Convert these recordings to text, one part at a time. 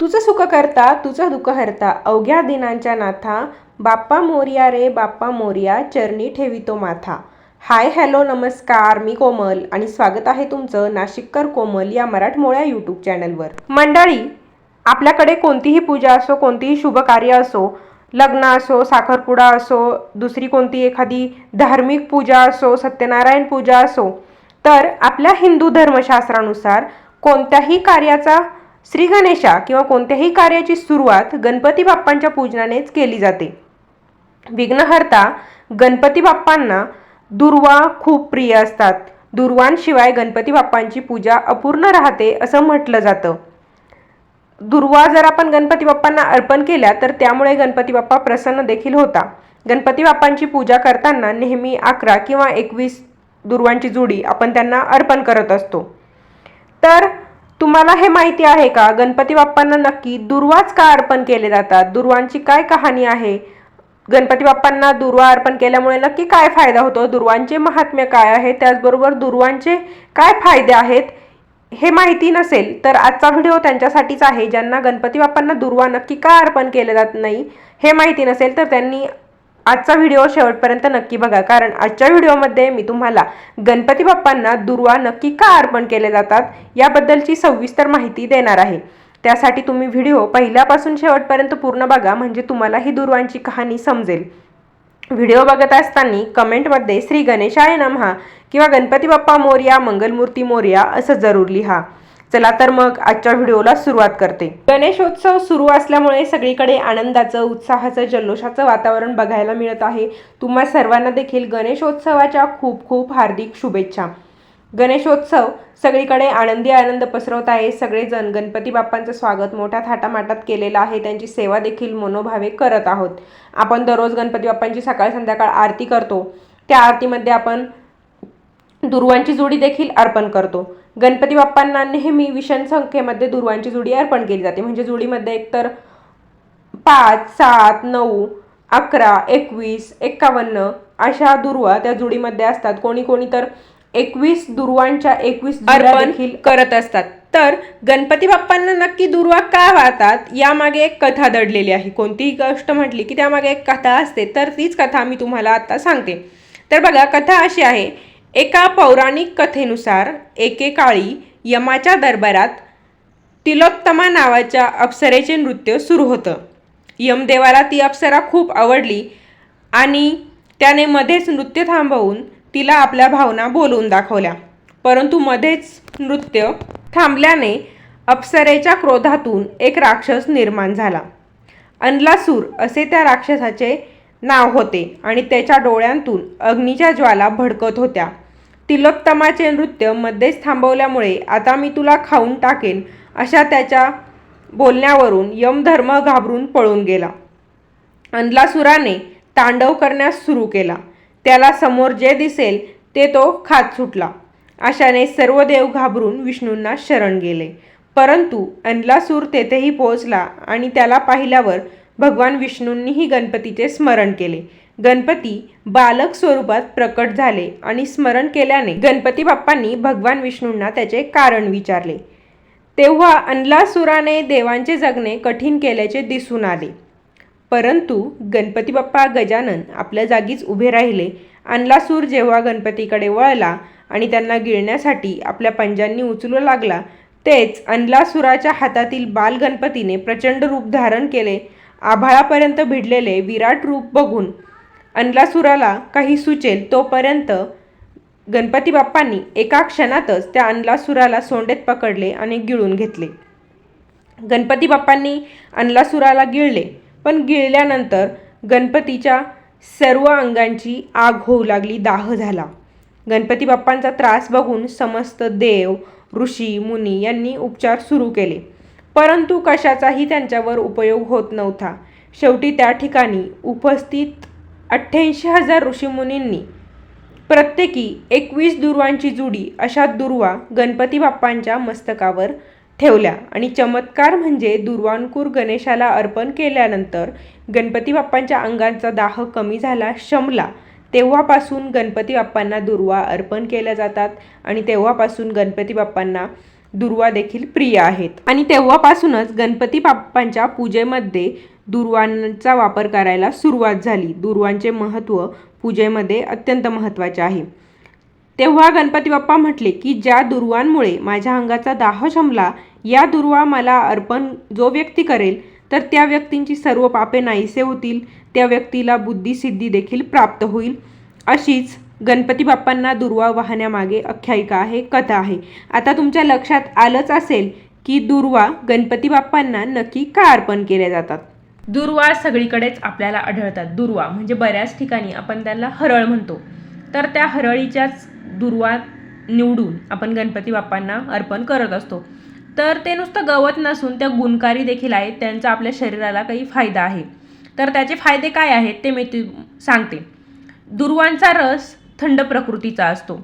तुझं सुख करता तुझं दुःख हरता अवघ्या दिनांच्या नाथा बाप्पा मोर्या रे बाप्पा मोर्या चरणी ठेवितो माथा. हाय हॅलो नमस्कार मी कोमल आणि स्वागत आहे तुमचं नाशिककर कोमल या मराठमोळ्या यूट्यूब चॅनलवर. मंडळी आपल्याकडे कोणतीही पूजा असो कोणतीही शुभ कार्य असो लग्न असो साखरपुडा असो दुसरी कोणती एखादी धार्मिक पूजा असो सत्यनारायण पूजा असो तर आपल्या हिंदू धर्मशास्त्रानुसार कोणत्याही कार्याचा श्री गणेशा किंवा कोणत्याही कार्याची सुरुवात गणपती बाप्पांच्या पूजनानेच केली जाते. विघ्नहर्ता गणपती बाप्पांना दुर्वा खूप प्रिय असतात. दुर्वांशिवाय गणपती बाप्पांची पूजा अपूर्ण राहते असं म्हटलं जातं. दुर्वा जर आपण गणपती बाप्पांना अर्पण केल्या तर त्यामुळे गणपती बाप्पा प्रसन्न देखील होता. गणपती बाप्पांची पूजा करताना नेहमी अकरा किंवा एकवीस दुर्वांची जोडी आपण त्यांना अर्पण करत असतो. तर तुम्हाला हे माहिती आहे का? गणपती बाप्पांना नक्की दुर्वाच का अर्पण केले जातात? दुर्वांची काय कहाणी आहे? गणपती बाप्पांना दुर्वा अर्पण केल्यामुळे नक्की काय फायदा होतो? दुर्वांचे महात्म्य काय आहे? त्याचबरोबर दुर्वांचे काय फायदे आहेत? हे माहिती नसेल तर आजचा व्हिडिओ त्यांच्यासाठीच आहे. ज्यांना गणपती बाप्पांना दुर्वा नक्की का अर्पण केले जात नाही हे माहिती नसेल तर त्यांनी आजचा व्हिडिओ शेवटपर्यंत नक्की बघा. कारण आजच्या व्हिडिओमध्ये मी तुम्हाला गणपती बाप्पांना दुर्वा नक्की का अर्पण केले जातात याबद्दलची सविस्तर माहिती देणार आहे. त्यासाठी तुम्ही व्हिडिओ पहिल्यापासून शेवटपर्यंत पूर्ण बघा म्हणजे तुम्हाला ही दुर्वांची कहाणी समजेल. व्हिडिओ बघत असताना कमेंटमध्ये श्री गणेशाय नमहा किंवा गणपती बाप्पा मोर्या मंगलमूर्ती मोर्या असं जरूर लिहा. चला तर मग आजच्या व्हिडिओला सुरुवात करते. गणेशोत्सव सुरू असल्यामुळे सगळीकडे आनंदाचं उत्साहाचं जल्लोषाचं वातावरण बघायला मिळत आहे. तुम्हा सर्वांना देखील गणेशोत्सवाच्या खूप खूप हार्दिक शुभेच्छा. गणेशोत्सव सगळीकडे आनंदी आनंद पसरवत आहे. सगळेजण गणपती बाप्पांचं स्वागत मोठ्या थाटामाटात केलेलं आहे. त्यांची सेवा देखील मनोभावे करत आहोत. आपण दररोज गणपती बाप्पांची सकाळ संध्याकाळ आरती करतो. त्या आरतीमध्ये आपण दुर्वांची जोडी देखील अर्पण करतो. गणपती बाप्पांना नेहमी विषम संख्येमध्ये दुर्वांची जोडी अर्पण केली जाते. म्हणजे जोडीमध्ये एकतर पाच सात नऊ अकरा एकवीस एक्कावन्न अशा दुर्वा त्या जोडीमध्ये असतात. कोणी कोणी तर एकवीस दुर्वांच्या एकवीस अर्पण देखील करत असतात. तर गणपती बाप्पांना नक्की दुर्वा का वाहतात यामागे एक कथा दडलेली आहे. कोणतीही गोष्ट म्हटली की त्यामागे एक कथा असते. तर तीच कथा मी तुम्हाला आता सांगते. तर बघा कथा अशी आहे. एका पौराणिक कथेनुसार एकेकाळी यमाच्या दरबारात तिलोत्तमा नावाच्या अप्सरेचे नृत्य सुरू होतं. यमदेवाला ती अप्सरा खूप आवडली आणि त्याने मध्येच नृत्य थांबवून तिला आपल्या भावना बोलवून दाखवल्या. परंतु मध्येच नृत्य थांबल्याने अप्सरेच्या क्रोधातून एक राक्षस निर्माण झाला. अनलासूर असे त्या राक्षसाचे नाव होते आणि त्याच्या डोळ्यांतून अग्नीच्या ज्वाला भडकत होत्या. तिलोत्तमाचे नृत्य मध्येच थांबवल्यामुळे आता मी तुला खाऊन टाकेन अशा त्याच्या बोलण्यावरून यमधर्म घाबरून पळून गेला. अनलासुराने तांडव करण्यास सुरू केला. त्याला समोर जे दिसेल ते तो खात सुटला. अशाने सर्व देव घाबरून विष्णूंना शरण गेले. परंतु अंदलासूर तेथेही पोहोचला आणि त्याला पाहिल्यावर भगवान विष्णूंनीही गणपतीचे स्मरण केले. गणपती बालक स्वरूपात प्रकट झाले आणि स्मरण केल्याने गणपती बाप्पांनी भगवान विष्णूंना त्याचे कारण विचारले. तेव्हा अनलासुराने देवांचे जगणे कठीण केल्याचे दिसून आले. परंतु गणपती बाप्पा गजानन आपल्या जागीच उभे राहिले. अनलासूर जेव्हा गणपतीकडे वळला आणि त्यांना गिळण्यासाठी आपल्या पंजांनी उचलू लागला तेच अनलासुराच्या हातातील बाल गणपतीने प्रचंड रूप धारण केले. आभाळापर्यंत भिडलेले विराट रूप बघून अनलासुराला काही सुचेल तोपर्यंत गणपती बाप्पांनी एका क्षणातच त्या अनलासुराला सोंडेत पकडले आणि गिळून घेतले. गणपती बाप्पांनी अनलासुराला गिळले पण गिळल्यानंतर गणपतीच्या सर्व अंगांची आग होऊ लागली दाह झाला. गणपती बाप्पांचा त्रास बघून समस्त देव ऋषी मुनी यांनी उपचार सुरू केले. परंतु कशाचाही त्यांच्यावर उपयोग होत नव्हता. शेवटी त्या ठिकाणी उपस्थित अठ्ठ्याऐंशी हजार ऋषीमुनींनी प्रत्येकी एकवीस दुर्वांची जुडी अशा दुर्वा गणपती बाप्पांच्या मस्तकावर ठेवल्या आणि चमत्कार म्हणजे दुर्वांकूर गणेशाला अर्पण केल्यानंतर गणपती बाप्पांच्या अंगांचा दाह कमी झाला शमला. तेव्हापासून गणपती बाप्पांना दुर्वा अर्पण केल्या जातात आणि तेव्हापासून गणपती बाप्पांना दुर्वा देखील प्रिय आहेत. आणि तेव्हापासूनच गणपती बाप्पांच्या पूजेमध्ये दुर्वांचा वापर करायला सुरुवात झाली. दुर्वांचे महत्त्व पूजेमध्ये अत्यंत महत्त्वाचे आहे. तेव्हा गणपती बाप्पा म्हटले की ज्या दुर्वांमुळे माझ्या अंगाचा दाह शमला या दुर्वा मला अर्पण जो व्यक्ती करेल तर त्या व्यक्तींची सर्व पापे नाहीसे होतील. त्या व्यक्तीला बुद्धिसिद्धी देखील प्राप्त होईल. अशीच गणपती बाप्पांना दुर्वा वाहण्यामागे आख्यायिका आहे कथा आहे. आता तुमच्या लक्षात आलंच असेल की दुर्वा गणपती बाप्पांना नक्की का अर्पण केल्या जातात? दुर्वा सगळीकडेच आपल्याला आढळतात. दुर्वा म्हणजे बऱ्याच ठिकाणी आपण त्यांना हरळ म्हणतो. तर त्या हरळीच्याच दुर्वा निवडून आपण गणपती बाप्पांना अर्पण करत असतो. तर ते नुसतं गवत नसून त्या गुणकारी देखील आहेत. त्यांचा आपल्या शरीराला काही फायदा आहे. तर त्याचे फायदे काय आहेत ते मी तू सांगते. दुर्वांचा रस थंड प्रकृतीचा असतो.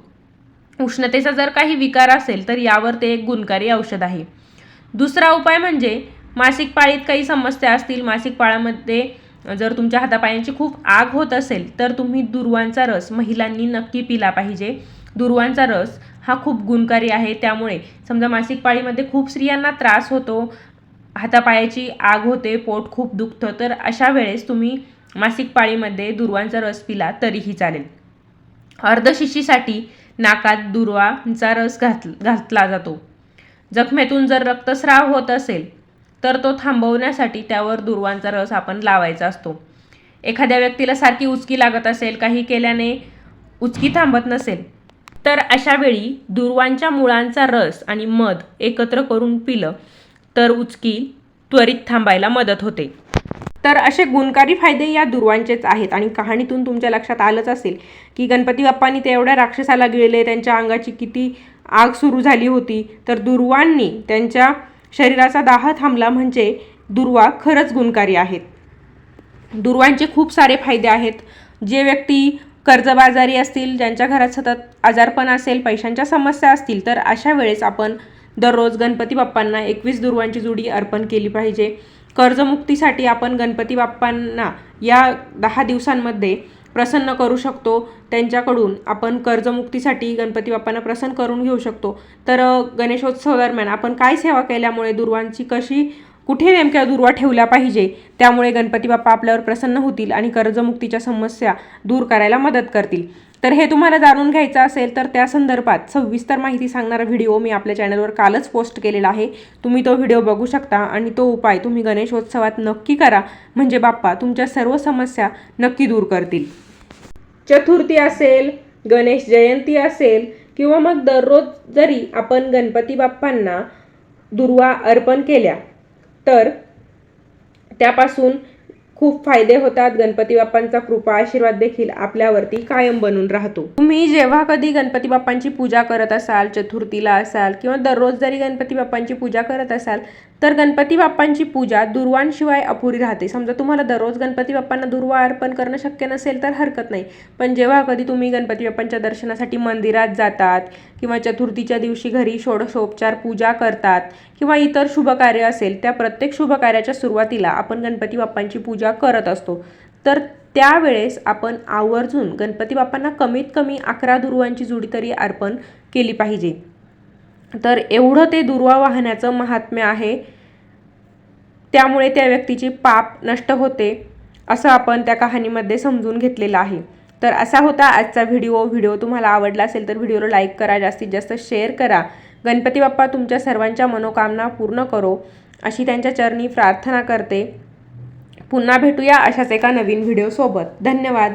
उष्णतेचा जर काही विकार असेल तर यावर ते एक गुणकारी औषध आहे. दुसरा उपाय म्हणजे मासिक पाळीत काही समस्या असतील मासिक पाळामध्ये जर तुमच्या हातापायांची खूप आग होत असेल तर तुम्ही दुर्वांचा रस महिलांनी नक्की पिला पाहिजे. दुर्वांचा रस हा खूप गुणकारी आहे. त्यामुळे समजा मासिक पाळीमध्ये खूप स्त्रियांना त्रास होतो हातापायाची आग होते पोट खूप दुखतं तर अशा वेळेस तुम्ही मासिक पाळीमध्ये दुर्वांचा रस पिला तरीही चालेल. अर्धशिशीसाठी नाकात दुर्वांचा रस घात घातला जातो. जखमेतून जर रक्तस्राव होत असेल तर तो थांबवण्यासाठी त्यावर दुर्वांचा रस आपण लावायचा असतो. एखाद्या व्यक्तीला सारखी उचकी लागत असेल काही केल्याने उचकी थांबत नसेल तर अशा वेळी दुर्वांच्या मुळांचा रस आणि मध एकत्र करून पिलं तर उचकी त्वरित थांबायला मदत होते. तर असे गुणकारी फायदे या दुर्वांचेच आहेत आणि कहाणीतून तुमच्या लक्षात आलंच असेल की गणपती बाप्पांनी ते एवढ्या राक्षसाला गिळले त्यांच्या अंगाची किती आग सुरू झाली होती तर दुर्वांनी त्यांच्या शरीराचा दाह थांबला म्हणजे दुर्वा खरंच गुणकारी आहेत. दुर्वांचे खूप सारे फायदे आहेत. जे व्यक्ती कर्जबाजारी असतील ज्यांच्या घरात सतत आजारपण असेल पैशांच्या समस्या असतील तर अशा वेळेस आपण दररोज गणपती बाप्पांना एकवीस दुर्वांची जुडी अर्पण केली पाहिजे. कर्जमुक्तीसाठी आपण गणपती बाप्पांना या दहा दिवसांमध्ये प्रसन्न करू शकतो. त्यांच्याकडून आपण कर्जमुक्तीसाठी गणपती बाप्पांना प्रसन्न करून घेऊ शकतो. तर गणेशोत्सव दरम्यान आपण काय सेवा केल्यामुळे दुर्वांची कशी कुठे नेमक्या दुर्वा ठेवल्या पाहिजे त्यामुळे गणपती बाप्पा आपल्यावर प्रसन्न होतील आणि कर्जमुक्तीच्या समस्या दूर करायला मदत करतील. तर हे तुम्हाला जाणून घ्यायचं असेल तर त्या संदर्भात सविस्तर माहिती सांगणारा व्हिडिओ मी आपल्या चॅनलवर कालच पोस्ट केलेला आहे. तुम्ही तो व्हिडिओ बघू शकता आणि तो उपाय तुम्ही गणेशोत्सवात नक्की करा. म्हणजे बाप्पा तुमच्या सर्व समस्या नक्की दूर करतील. चतुर्थी असेल गणेश जयंती असेल किंवा मग दररोज जरी आपण गणपती बाप्पांना दुर्वा अर्पण केल्या तर त्यापासून खूप फायदे होतात. गणपती बाप्पांचा कृपा आशीर्वाद देखील आपल्यावरती कायम बनून राहतो. तुम्ही जेव्हा कधी गणपती बाप्पांची पूजा करत असाल चतुर्थीला असाल किंवा दररोज जरी गणपती बाप्पांची पूजा करत असाल तर गणपती बाप्पांची पूजा दुर्वांशिवाय अपुरी राहते. समजा तुम्हाला दररोज गणपती बाप्पांना दुर्वा अर्पण करणं शक्य नसेल तर हरकत नाही. पण जेव्हा कधी तुम्ही गणपती बाप्पांच्या दर्शनासाठी मंदिरात जातात किंवा चतुर्थीच्या दिवशी घरी षोडशोपचार पूजा करतात किंवा इतर शुभकार्य असेल त्या प्रत्येक शुभकार्याच्या सुरुवातीला आपण गणपती बाप्पांची पूजा करत असतो. तर त्यावेळेस आपण आवर्जून गणपती बाप्पांना कमीत कमी अकरा दुर्वांची जुडी तरी अर्पण केली पाहिजे. तर एवढं ते दुर्वा वाहण्याचं महात्म्य आहे. त्यामुळे त्या व्यक्तीचे पाप नष्ट होते असं आपण त्या कहाणीमध्ये समजून घेतलेलं आहे. तर असा होता आजचा व्हिडिओ. व्हिडिओ तुम्हाला आवडला असेल तर व्हिडिओला लाईक करा जास्तीत जास्त शेअर करा. गणपती बाप्पा तुमच्या सर्वांच्या मनोकामना पूर्ण करो. अशी त्यांच्या चरणी प्रार्थना करते. पुन्हा भेटूया अशाच एका नवीन व्हिडिओसोबत. धन्यवाद.